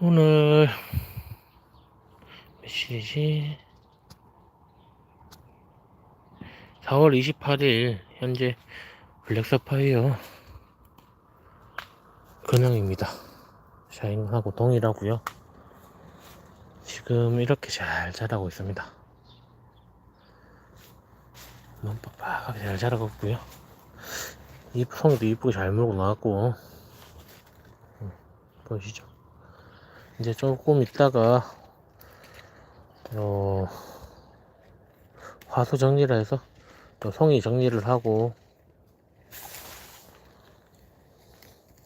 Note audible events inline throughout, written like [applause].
오늘 몇 시지? 4월 28일 현재 블랙사파이어 근황입니다. 샤인하고 동일하고요. 지금 이렇게 잘 자라고 있습니다. 너무 빡빡하게 잘 자라고 있고요. 잎 송이도 이쁘게 잘 물고 나왔고 음, 보이시죠? 이제 조금 있다가 어 화수 정리를 해서 또 송이 정리를 하고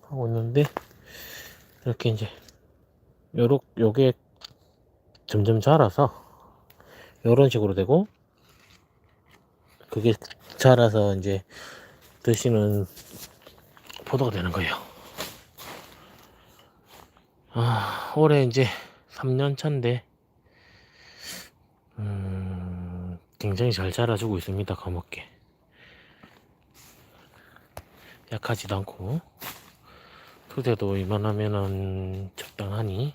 하고 있는데 이렇게 이제 요렇 요게 점점 자라서 요런 식으로 되고 그게 자라서 이제 드시는 포도가 되는 거예요. 아, 올해 이제 3년 차인데, 음, 굉장히 잘 자라주고 있습니다, 거먹게. 약하지도 않고, 토대도 이만하면은 적당하니,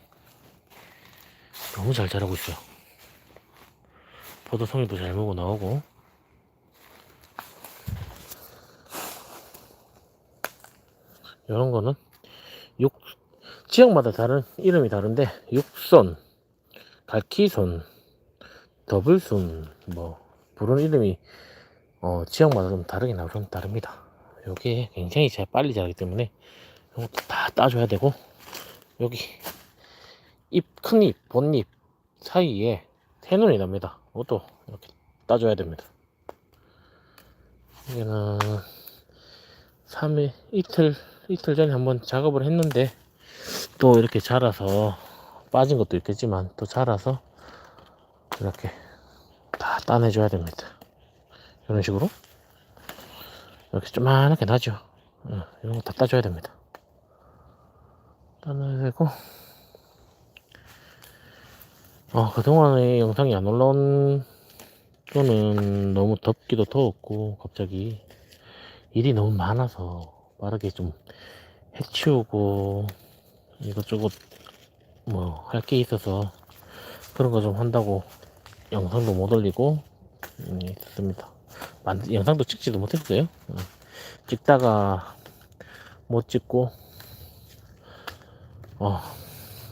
너무 잘 자라고 있어요. 포도송이도 잘 먹어 나오고, 이런 거는 육, 지역마다 다른 이름이 다른데 육손, 갈키손, 더블손 뭐 부르는 이름이 어, 지역마다 좀 다르긴 좀 다릅니다. 요게 굉장히 잘 빨리 자라기 때문에 이것도 다 따줘야 되고 여기 잎, 큰 잎, 본잎 사이에 태눈이 납니다. 이것도 이렇게 따줘야 됩니다. 이게는 3일 이틀 이틀 전에 한번 작업을 했는데 또 이렇게 자라서 빠진 것도 있겠지만 또 자라서 이렇게 다 따내줘야 됩니다. 이런 식으로 이렇게 조그맣게 나죠. 어, 이런 거 다 따줘야 됩니다. 따내야 되고 어, 그동안에 영상이 안 올라온 거는 너무 덥기도 더웠고 갑자기 일이 너무 많아서 빠르게 좀 해치우고 이것저것 뭐 할 게 있어서 그런 거 좀 한다고 영상도 못 올리고 음, 있습니다. 만, 영상도 찍지도 못했어요. 어. 찍다가 못 찍고 어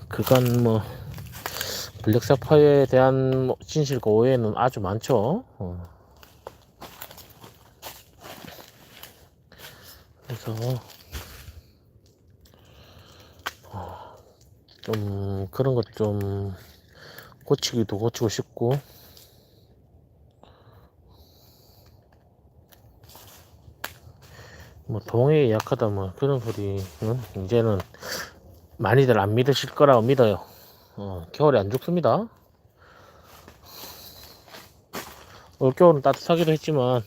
그간 뭐 블랙 사파이어에 대한 뭐 진실과 오해는 아주 많죠. 어. 그래서 좀 그런 것 좀 고치기도 고치고 싶고 뭐 동해에 약하다 뭐 그런 소리는 이제는 많이들 안 믿으실 거라고 믿어요. 어, 겨울에 안 죽습니다. 올겨울은 따뜻하기도 했지만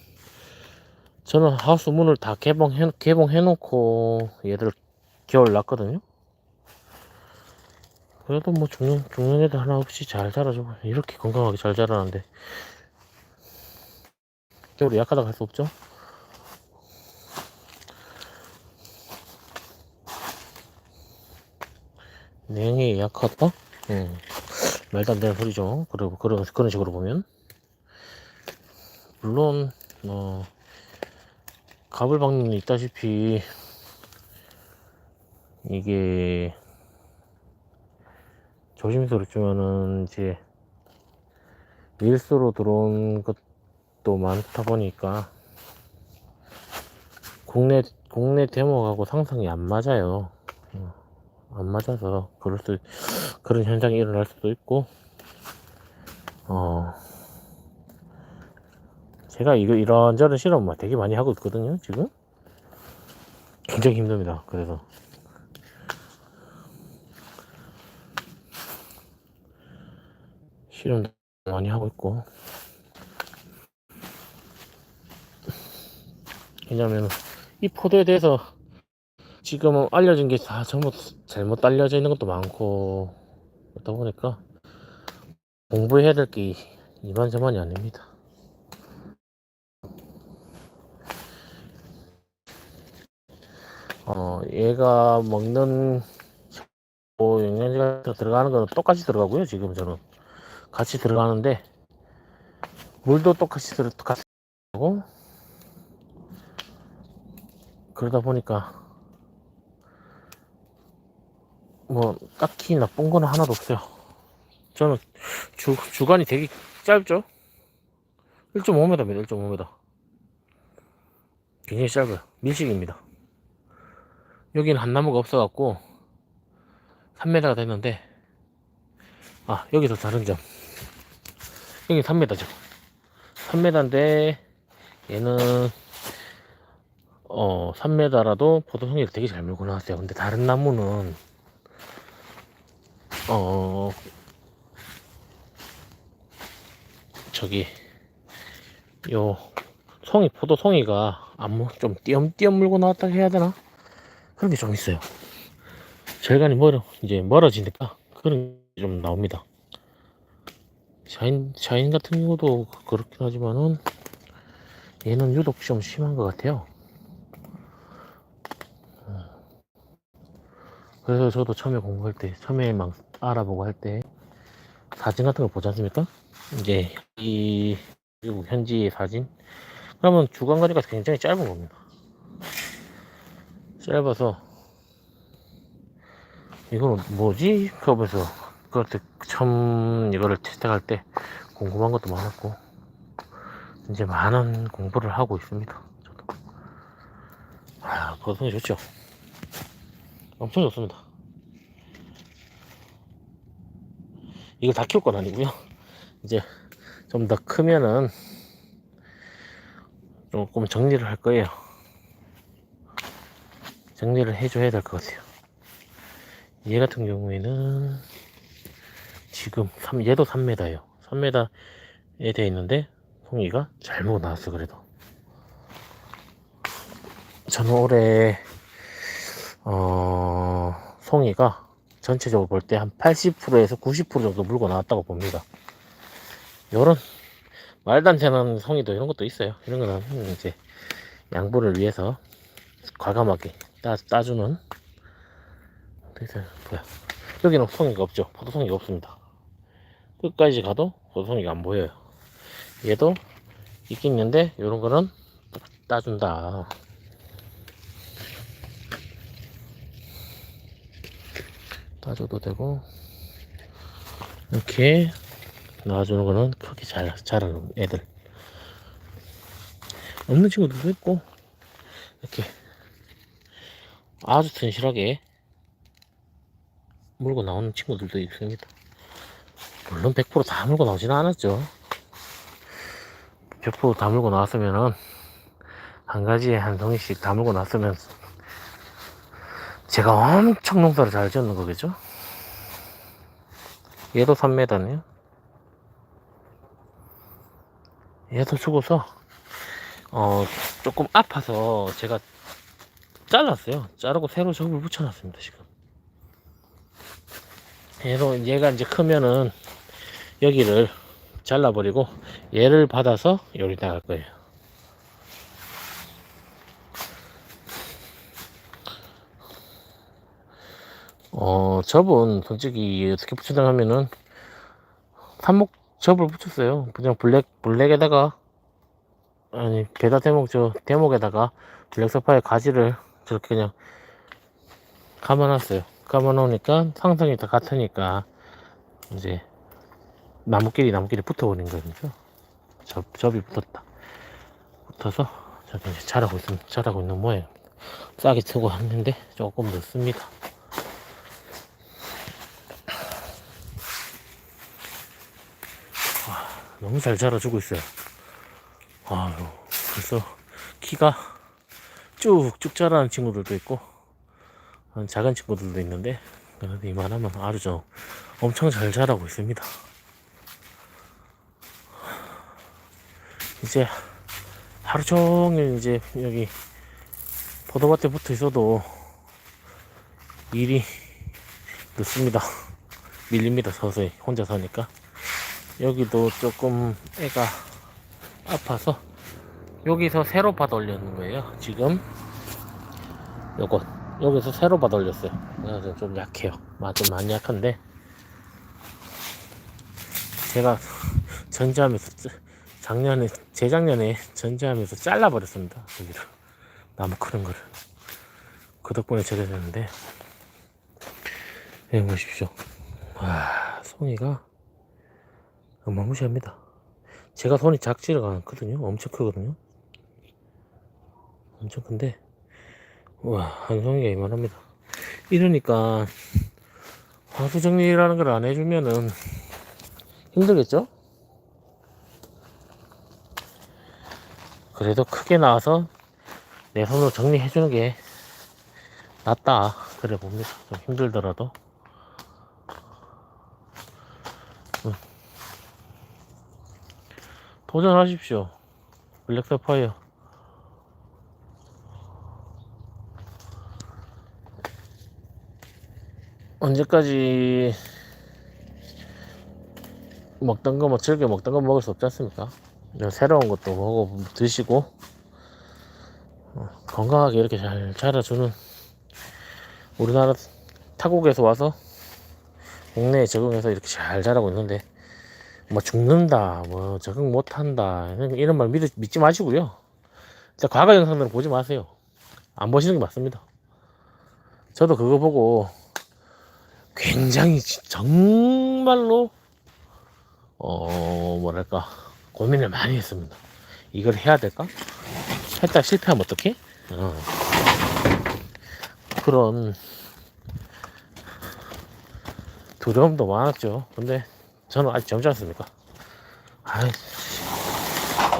저는 하우스 문을 다 개봉해, 개봉해 놓고 얘들 겨울 났거든요. 그래도 뭐 죽는, 죽는 애들 하나 없이 잘 자라죠. 이렇게 건강하게 잘 자라는데. 겨울에 약하다고 할수 없죠. 냉이 약하다? 응. 말도 안 되는 소리죠. 그리고 그런, 그런 식으로 보면. 물론, 어, 가불방님이 있다시피, 이게, 조심스럽지만은, 이제, 밀수로 들어온 것도 많다 보니까, 국내, 국내 대목하고 상상이 안 맞아요. 어, 안 맞아서, 그럴 수, 그런 현상이 일어날 수도 있고, 어, 제가 이거 이런저런 실험 막 되게 많이 하고 있거든요, 지금. 굉장히 힘듭니다. 그래서. 실험도 많이 하고 있고. 왜냐면, 이 포도에 대해서 지금 알려진 게 다 전부 잘못 알려져 있는 것도 많고, 그러다 보니까 공부해야 될 게 이만저만이 아닙니다. 어, 얘가 먹는 뭐 영양제 같은 더 들어가는 거는 똑같이 들어가고요. 지금 저는 같이 들어가는데 물도 똑같이 들어가고 그러다 보니까 뭐 딱히 나쁜 거는 하나도 없어요. 저는 주, 주간이 되게 짧죠? 1.5m입니다. 1.5m. 굉장히 짧아요. 밀식입니다. 여기는 한 나무가 없어갖고 3m가 됐는데 아 여기서 다른 점. 여기 3m죠 3m인데 얘는 어 3m라도 포도송이를 되게 잘 물고 나왔어요. 근데 다른 나무는 어 저기 요 송이 포도 송이가 안무 좀 띄엄띄엄 물고 나왔다 해야 되나? 그런 게 좀 있어요. 절간이 멀어 이제 멀어지니까 그런 게 좀 나옵니다. 샤인 샤인 같은 경우도 그렇긴 하지만은 얘는 유독 좀 심한 것 같아요. 음. 그래서 저도 처음에 공부할 때 처음에 막 알아보고 할 때 사진 같은 걸 보지 않습니까? 이제 이 미국 현지의 사진. 그러면 주간 거리가 굉장히 짧은 겁니다. 짧아서 이거는 뭐지? 하면서 그때 처음 이거를 채택할 때 궁금한 것도 많았고 이제 많은 공부를 하고 있습니다. 저도. 아, 거성이 좋죠. 엄청 좋습니다. 이걸 다 키울 건 아니고요. [laughs] 이제 좀 더 크면은 조금 정리를 할 거예요. 정리를 해줘야 될 것 같아요. 얘 같은 경우에는 지금 3, 얘도 3m예요. 3m에 돼 있는데 송이가 잘 먹어 나왔어 그래도. 저는 올해 어, 송이가 전체적으로 볼 때 한 80%에서 90% 정도 물고 나왔다고 봅니다. 요런 되는 송이도 이런 것도 있어요. 이런 거는 이제 양보를 위해서 과감하게 따, 따주는 뭐야 여기는 송이가 없죠 포도송이가 없습니다 끝까지 가도 포도송이가 안 보여요. 얘도 있긴 있는데 이런 거는 따준다. 따줘도 되고 이렇게 놔주는 거는 크게 잘 자라는 애들. 없는 친구들도 있고 이렇게 아주 튼실하게 물고 나오는 친구들도 있습니다. 물론 100%다 물고 나오지는 않았죠. 100%다 물고 나왔으면은 한 가지에 한 송이씩 다 물고 나왔으면 제가 엄청 농사를 잘 지었는 거겠죠? 얘도 3m네요. 얘도 죽어서 어 조금 아파서 제가 잘랐어요. 자르고 새로 접을 붙여놨습니다 지금. 얘도 얘가 이제 크면은 여기를 잘라버리고 얘를 받아서 여기 나갈 거예요. 어, 접은 솔직히 어떻게 붙이다 하면은 삽목 접을 붙였어요. 그냥 블랙 블랙에다가 아니 베다 대목 저 대목에다가 블랙 서파의 가지를 저렇게 그냥 감아놨어요. 감아놓으니까 상성이 다 같으니까 이제 나무끼리 나무끼리 붙어버린 거죠. 접, 접이 붙었다. 붙어서 저기 이제 자라고 있는 자라고 있는 모양. 싹이 트고 했는데 조금 늦습니다. 와, 너무 잘 자라주고 있어요. 아유, 벌써 키가 쭉쭉 자라는 친구들도 있고 작은 친구들도 있는데 그래도 이만하면 아주 좀 엄청 잘 자라고 있습니다. 이제 하루 종일 이제 여기 포도밭에 붙어 있어도 일이 늦습니다. 밀립니다. 서서히 혼자 사니까 여기도 조금 애가 아파서 여기서 새로 받아 올리는 거예요. 지금 요것 여기서 새로 받아 올렸어요. 좀 약해요. 좀 많이 약한데 제가 전지하면서 짜- 작년에 재작년에 전지하면서 잘라버렸습니다 여기를. 나무 크는 거를. 그 덕분에 저래 됐는데. 여기 보십시오. 와 송이가 어마무시합니다. 제가 손이 작지가 않거든요. 엄청 크거든요. 엄청 큰데. 와한 송이가 이만합니다. 이러니까 황수 정리라는 걸 안 해주면은 힘들겠죠? 그래도 크게 나와서 내 손으로 정리해 주는 게 낫다. 그래 봅니다. 좀 힘들더라도. 응. 도전하십시오. 블랙사파이어. 언제까지 먹던 거 뭐 즐겨 먹던 거 먹을 수 없지 않습니까? 새로운 것도 먹어 드시고 어, 건강하게 이렇게 잘 자라주는 우리나라 타국에서 와서 국내에 적응해서 이렇게 잘 자라고 있는데 뭐 죽는다 뭐 적응 못한다 이런 말 믿, 믿지 마시고요. 과거 영상들은 보지 마세요. 안 보시는 게 맞습니다. 저도 그거 보고 굉장히 지- 정말로 어 뭐랄까 고민을 많이 했습니다. 이걸 해야 될까? 했다 실패하면 어떡해? 어. 그런 두려움도 많았죠. 근데 저는 아직 젊지 않습니까? 아이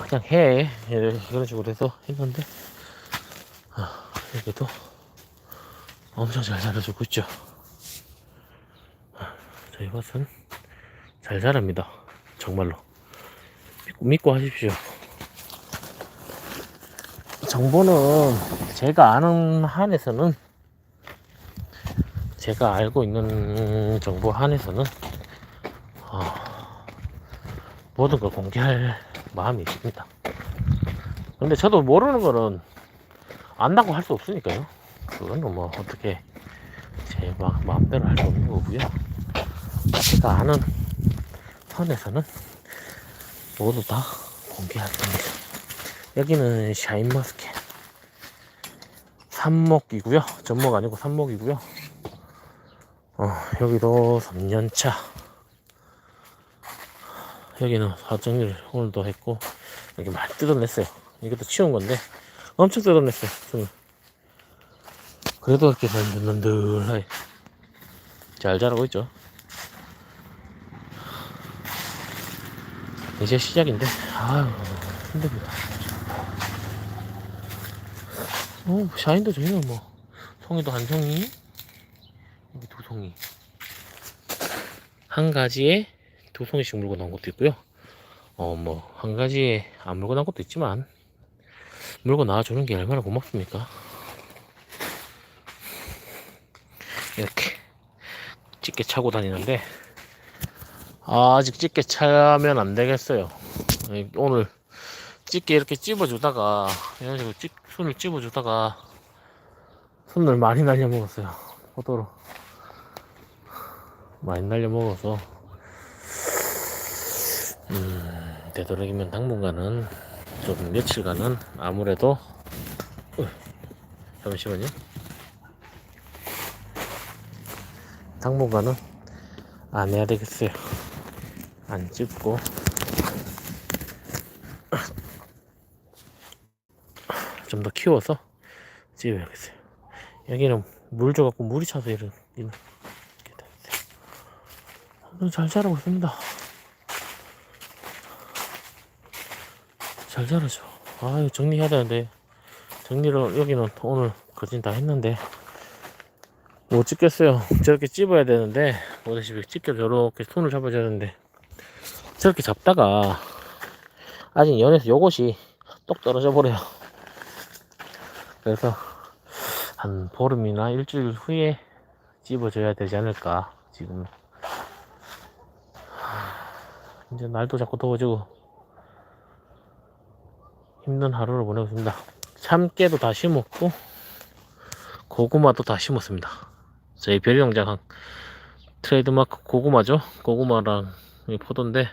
그냥 해. 이런 식으로 해서 했는데 아, 여기도 엄청 잘 자라주고 있죠. 아, 저희 밭은 잘 자랍니다. 정말로 믿고, 하십시오 정보는 제가 아는 한에서는 제가 알고 있는 정보 한에서는 어, 모든 걸 공개할 마음이 있습니다. 근데 저도 모르는 거는 안다고 할 수 없으니까요. 그건 뭐 어떻게 제 마, 마음대로 할 수 없는 거고요. 제가 아는 선에서는 모두 다 공개할 겁니다. 여기는 샤인머스켓 삽목이고요. 전목 아니고 삽목이고요. 어, 여기도 3년차. 여기는 화정리를 오늘도 했고, 여기 많이 뜯어냈어요. 이것도 치운 건데, 엄청 뜯어냈어요. 좀. 그래도 이렇게 든든하게 잘 자라고 있죠. 이제 시작인데, 아유, 힘듭니다. 어, 샤인도 저희는 뭐, 송이도 한 송이, 여기 두 송이. 한 가지에 두 송이씩 물고 나온 것도 있고요. 어, 뭐, 한 가지에 안 물고 나온 것도 있지만, 물고 나와주는 게 얼마나 고맙습니까? 이렇게 찌개 차고 다니는데, 아직 찌개 차면 안 되겠어요. 예, 오늘 찌개 이렇게 찝어주다가, 이런 식으로 찝, 손을 찝어주다가, 손을 많이 날려 먹었어요. 포도로. 많이 날려 먹어서 음, 되도록이면 당분간은 좀 며칠간은 아무래도 어, 잠시만요 당분간은 안 해야 되겠어요 안 찝고 좀 더 키워서 찝어야겠어요 여기는 물 줘갖고 물이 차서 이런 이런 어, 잘 자라고 있습니다. 잘 자라죠. 아유, 정리해야 되는데. 정리를, 여기는 오늘 거진 다 했는데. 못 찍겠어요. 저렇게 찝어야 되는데, 보다시피 찝겨 저렇게 손을 잡아줘야 되는데. 저렇게 잡다가, 아직 연에서 요것이 똑 떨어져 버려요. 그래서, 한 보름이나 일주일 후에 찝어줘야 되지 않을까, 지금. 이제 날도 자꾸 더워지고 힘든 하루를 보내고 있습니다. 참깨도 다 심었고 고구마도 다 심었습니다. 저희 별이 농장 트레이드마크 고구마죠. 고구마랑 이 포도인데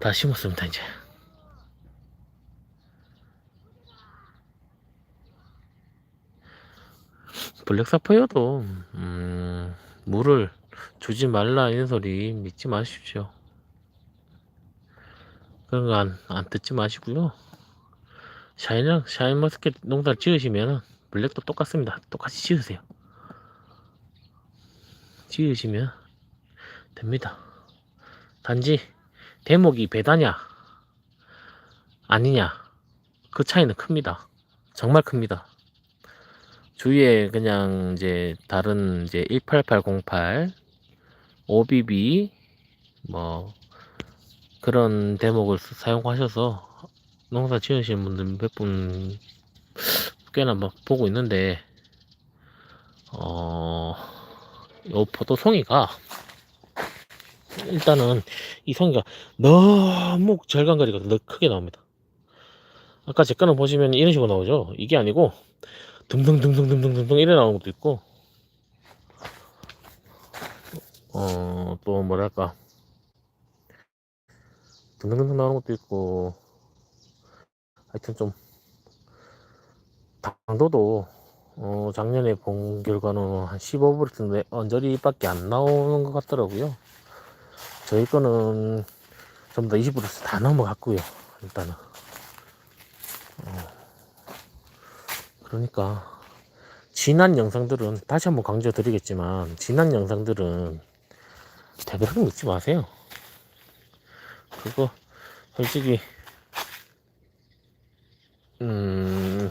다 심었습니다 이제. 블랙사파이어도 음, 물을 주지 말라 이런 소리 믿지 마십시오. 그런 거 안 안 듣지 마시고요. 샤인이랑 샤인 머스켓 농사를 지으시면 블랙도 똑같습니다. 똑같이 지으세요. 지으시면 됩니다. 단지 대목이 배다냐 아니냐 그 차이는 큽니다. 정말 큽니다. 주위에 그냥 이제 다른 이제 18808 OBB 뭐 그런 대목을 스- 사용하셔서 농사 지으시는 분들 몇 분 꽤나 막 보고 있는데 어, 요 포도송이가 일단은 이 송이가 너무 절간거리가 너무 크게 나옵니다. 아까 제 거는 보시면 이런 식으로 나오죠. 이게 아니고 둥둥둥둥둥둥둥 이래 나오는 것도 있고 어 또 뭐랄까 둥둥둥 나오는 것도 있고 하여튼 좀 당도도 어 작년에 본 결과는 한 15브릭스 언저리밖에 안 나오는 것 같더라고요. 저희 거는 전부 다 20브릭스 다 넘어갔고요. 일단은 어, 그러니까 지난 영상들은 다시 한번 강조드리겠지만 지난 영상들은 되도록 믿지 마세요. 그거 솔직히 음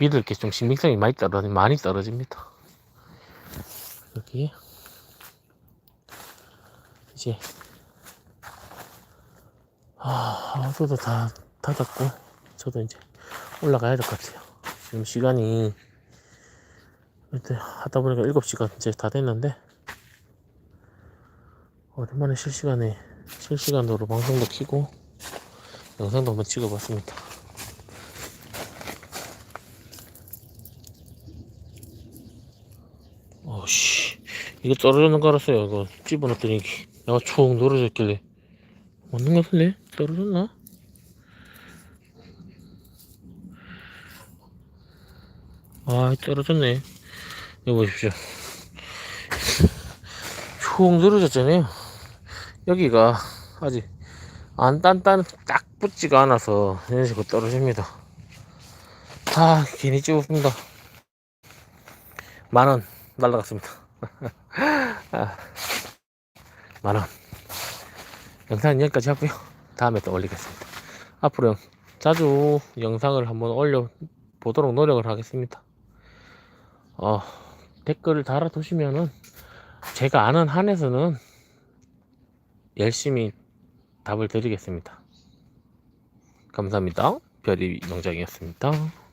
믿을 게 좀 신빙성이 많이 떨어지 많이 떨어집니다. 여기 이제 아 하우스도 다 닫았고 저도 이제 올라가야 될 것 같아요. 지금 시간이 이때 하다 보니까 7시가 이제 다 됐는데 오랜만에 실시간에 실시간으로 방송도 키고 영상도 한번 찍어봤습니다. 어씨 이거 떨어졌는 거 알았어요. 이거 집어넣었더니 내가 축 늘어졌길래 맞는 거 같은데 떨어졌나? 아 떨어졌네. 이거 보십시오. [laughs] 축 늘어졌잖아요. 여기가 아직 안 단단 딱 붙지가 않아서 이런 식으로 떨어집니다. 아 괜히 찍었습니다. 만원 날라갔습니다. [laughs] 아, 만원. 영상은 여기까지 하고요. 다음에 또 올리겠습니다. 앞으로 자주 영상을 한번 올려보도록 노력을 하겠습니다. 어, 댓글을 달아두시면은 제가 아는 한에서는 열심히 답을 드리겠습니다. 감사합니다. 별이 농장이었습니다.